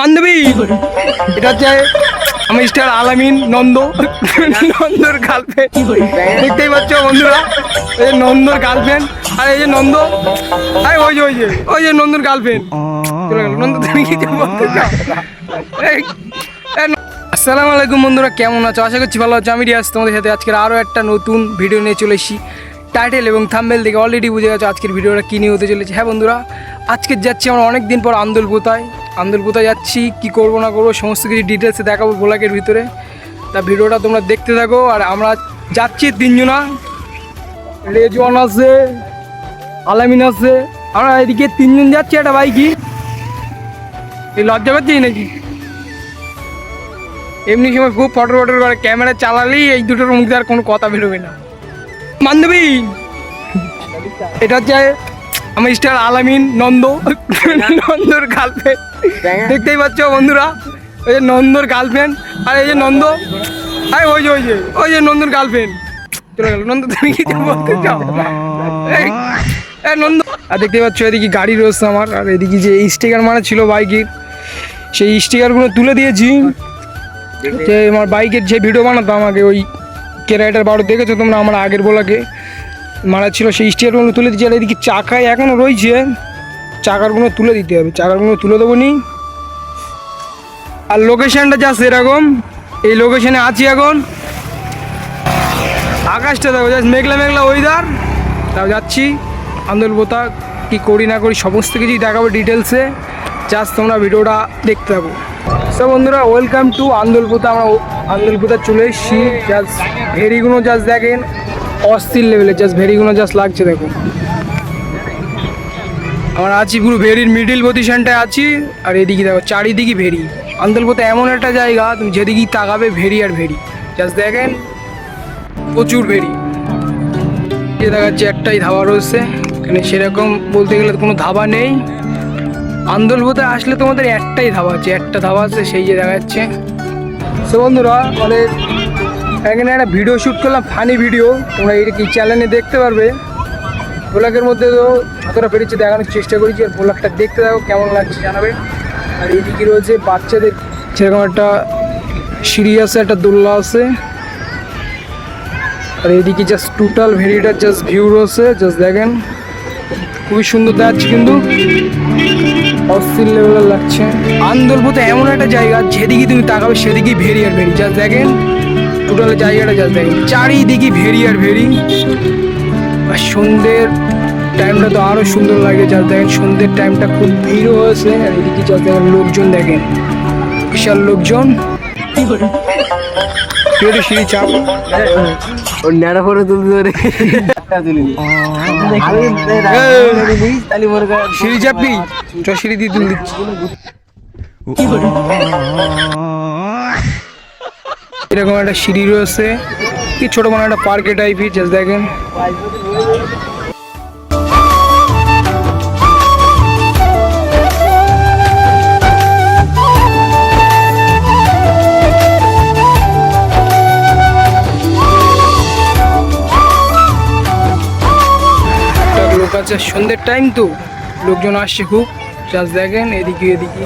বান্ধবী এটা হচ্ছে মিস্টার আলামিন নন্দ। নন্দর গার্লফ্রেন্ড দেখতেই পাচ্ছ বন্ধুরা, এই নন্দর গার্লফ্রেন্ড আর এই যে নন্দ, আরে ওই যে ওই যে ওই যে নন্দর গার্লফ্রেন্ড নন্দ আসসালামু আলাইকুম বন্ধুরা, কেমন আছো? আশা করছি ভালো আছো। আমি রিয়াজ, তোমাদের সাথে আজকের আরও একটা নতুন ভিডিও নিয়ে চলে এসেছি। টাইটেল এবং থাম্বেল দেখে অলরেডি বুঝে গেছো আজকের ভিডিওটা কী নিয়ে হতে চলেছে। হ্যাঁ বন্ধুরা, আজকে যাচ্ছি আমরা অনেক দিন পর আন্দোলপোতায় আন্দোলপোতায় যাচ্ছি, কি করব না করব, সমস্ত কিছু ডিটেলসে দেখাবো ব্লগের ভিতরে। তা ভিডিওটা তোমরা দেখতে থাকো, আর আমরা যাচ্ছি তিনজনা। রেজওয়ান আছে, আলামিন আছে। আমরা এদিকে তিনজন যাচ্ছি, একটা বাইকই। এই লজ্জা পাচ্ছি নাকি? এমনি সময় খুব ফটো ফটো করে ক্যামেরা চালালেই এই দুটোর মুখ আর কোনো কথা বেরোবে না। বান্ধবী এটা হচ্ছে আমার স্টার আলামিন নন্দ নন্দর গার্লফ্রেন্ড দেখতেই পাচ্ছ বন্ধুরা ওই যে নন্দর গার্লফ্রেন্ড আর এই যে নন্দ। আরে ওই যে ওই যে ওই যে নন্দর গার্লফ্রেন্ড চলে গেল। নন্দ তুমি কিছু বলতে চাও? নন্দ। আর দেখতে পাচ্ছ এদিকে গাড়ি রয়েছে আমার। আর এদিকে যে স্টিকার মারা ছিল বাইকের সেই স্টিকারগুলো তুলে দিয়েছি। যে আমার বাইকের যে ভিডিও বানাতাম আগে ওই কেরাইটার বারো দেখেছ তোমরা? আমার আগের বলাকে মারা ছিল সেই স্টিয়ারগুলো তুলে দিচ্ছি আর এদিকে চাকায় এখনও রয়েছে। চাকারগুলো তুলে দিতে হবে চাকারগুলো তুলে দেবো নি। আর লোকেশনটা যা সেরকম, এই লোকেশনে আছি এখন। আকাশটা দেখো জাস্ট মেঘলা মেঘলা ওয়েদার তাও যাচ্ছি আন্দোলবোতা কী করি না করি, সমস্ত কিছুই দেখাবো ডিটেলসে জাস্ট তোমরা ভিডিওটা দেখতে পাবো সো বন্ধুরা ওয়েলকাম টু আন্দোলপোতা আমরা আন্দোলপোতা চলে এসেছি। জাস্ট ভেরিগুলো জাস্ট দেখেন। অস্থির লেভেলে জাস্ট ভেরিগুলো জাস্ট লাগছে, দেখো। আমরা আছি পুরো ভেরির মিডিল পজিশনটায় আছি, আর এদিকে দেখো, চারিদিকে ভেরি আন্দোলপোতা এমন একটা জায়গা, তুমি যেদিকেই তাকাবে ভেরি আর ভেরি জাস্ট দেখেন, প্রচুর ভেরি যে দেখা যাচ্ছে একটাই ধাবা রয়েছে, এখানে সেরকম বলতে গেলে কোনো ধাবা নেই। আন্দোলবোতে আসলে তোমাদের একটাই ধাবা আছে, একটা ধাবা আছে, সেই যে দেখা যাচ্ছে সো বন্ধুরা, আমাদের এখানে একটা ভিডিও শ্যুট করলাম ফানি ভিডিও তোমরা এটা কি চ্যানেলে দেখতে পারবে। ব্লগের মধ্যে তো যতটা পেরেছি দেখানোর চেষ্টা করেছি। আর ব্লগটা দেখতে থাকো, কেমন লাগছে জানাবে। আর এইদিকে রয়েছে বাচ্চাদের, সেরকম একটা সিঁড়ি আছে একটা দোল্লা আছে। আর এদিকে জাস্ট টোটাল ভেরিটার জাস্ট ভিউ রয়েছে জাস্ট দেখেন। খুবই সুন্দর দেখাচ্ছে কিন্তু। অস্থির লেভেলের লাগছে। আন্দোলপথে এমন একটা জায়গা যেদিকে তুমি তাকাবে, সেদিকেই ভেরি আর ভেরি জাস্ট দেখেন। টোটাল জায়গাটা জাস্ট দেখেন চারিদিকে ভেরি আর ভেরি। আর সন্ধ্যের টাইমটা তো আরও সুন্দর লাগে জাস্ট দেখেন সন্ধ্যের টাইমটা খুব ভিড় হয়েছে আর এদিকে জাস্ট দেখেন লোকজন দেখেন। বিশাল লোকজন। সিঁড়ি চাপ। ওর ন্যাড়া করে তুলতে ধরে। সিঁড়ি চাপবি? চ সিঁড়ি দিয়ে তুল দিচ্ছি। এরকম একটা সিঁড়ি রয়েছে। কি ছোট মানে একটা পার্কে টাইপের জাস্ট দেখেন। লোক আছে সন্ধ্যের টাইম তো। লোকজন আসছে খুব। জাস্ট দেখেন, এদিকে এদিকে।